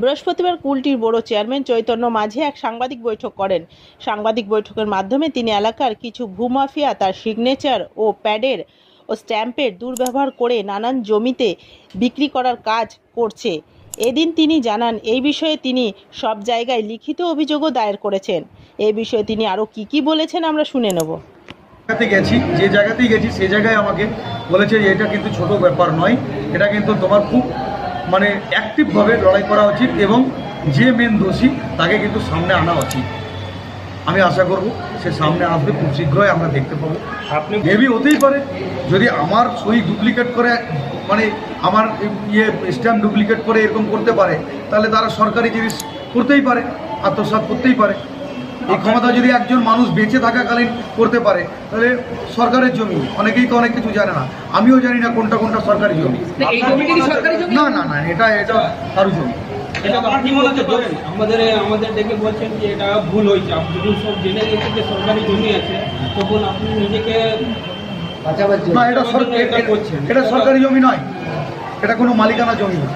বৃহস্পতিবার কুলটির বড় চেয়ারম্যান চৈতন্য মাঝে এক সাংবাদিক বৈঠক করেন। সাংবাদিক বৈঠকের মাধ্যমে তিনি এলাকার কিছু ভূমাফিয়া, তার সিগনেচার ও প্যাডের ও স্ট্যাম্পের দুর্ব্যবহার করে নানান জমিতে বিক্রি করার কাজ করছে। এদিন তিনি জানান, এই বিষয়ে তিনি সব জায়গায় লিখিত অভিযোগও দায়ের করেছেন। এই বিষয়ে তিনি আরও কি কি বলেছেন আমরা শুনে নেব। গেছি, যে জায়গাতেই গেছি সেই জায়গায় আমাকে বলেছে যে এটা কিন্তু ছোট ব্যাপার নয়। এটা কিন্তু তোমার খুব মানে অ্যাক্টিভভাবে লড়াই করা উচিত এবং যে মেন দোষী তাকে কিন্তু সামনে আনা উচিত। আমি আশা করব সে সামনে আসবে খুব শীঘ্রই আমরা দেখতে পাবো। আপনি মেবি হতেই পারে যদি আমার সই ডুপ্লিকেট করে মানে আমার ইয়ে স্ট্যাম্প ডুপ্লিকেট করে এরকম করতে পারে তাহলে তারা সরকারি জিনিস করতেই পারে আত্মসাৎ করতেই পারে। এই ক্ষমতা যদি একজন মানুষ বেঁচে থাকাকালীন করতে পারে তাহলে সরকারের জমি অনেকেই তো অনেক কিছু জানে না আমিও জানি না কোনটা কোনটা সরকারি জমি এই জমিটা কি সরকারি জমি না না না এটা এটা কারু জমি এটা আপনি বলতে পারেন আমাদের আমাদের দেখে বলছেন যে এটা ভুল হয়েছে আপনি যখন সব জেনে গেছেন যে সরকারি জমি আছে তখন আপনি নিজেকে না এটা সরকার এটা করছেন। এটা সরকারি জমি নয় এটা কোনো মালিকানা জমি না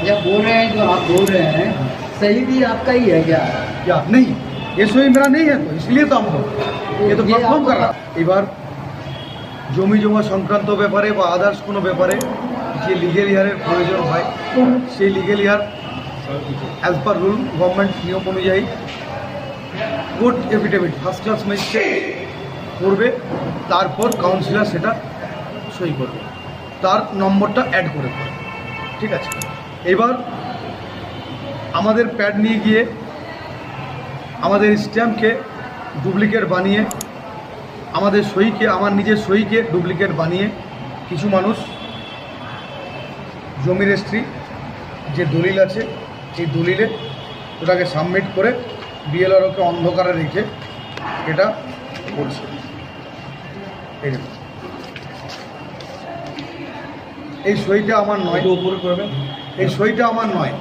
जब बोल रहे हैं जो आप बोल रहे हैं सही भी आपका ही है क्या क्या नहीं ये सोई मेरा नहीं है तो इसलिए तो हमको ये तो ये কনফার্ম आपको- করা এবার জমি জমা সংক্রান্ত ব্যাপারে বা আদার্স কোনো ব্যাপারে যে লিগেল ইয়ারের প্রয়োজন হয় সেই legal year as per rule government নিয়ম অনুযায়ী court affidavit first class magistrate করবে তারপর কাউন্সিলর সেটা সই করবে তার নম্বরটা অ্যাড করে দেবে ঠিক আছে এবার আমাদের প্যাড নিয়ে গিয়ে আমাদের স্ট্যাম্পকে ডুপ্লিকেট বানিয়ে আমাদের সইকে আমার নিজের সইকে ডুপ্লিকেট বানিয়ে কিছু মানুষ জমি রেজিস্ট্রি যে দলিল আছে এই দলিলে ওটাকে সাবমিট করে বিএলআরওকে অন্ধকারে রেখে এটা করছে। এই সইটা আমার নয়। উপরে করবেন? এই সইটা আমার নয়।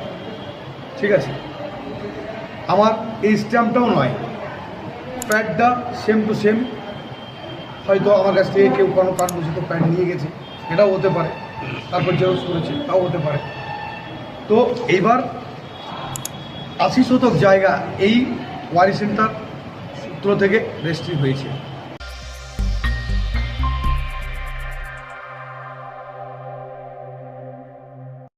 ঠিক আছে? আমার এই স্ট্যাম্পটাও নয়। প্যাডটা সেম টু সেম হয়তো আমার কাছ থেকে কেউ কোনো কারণবশত প্যাড নিয়ে গেছে। এটাও হতে পারে। তারপর জেরক্স করেছে তাও হতে পারে। তো এইবার আশি শতক জায়গা এই ওয়ারি সেন্টার সূত্র থেকে রেজিস্ট্রি হয়েছে।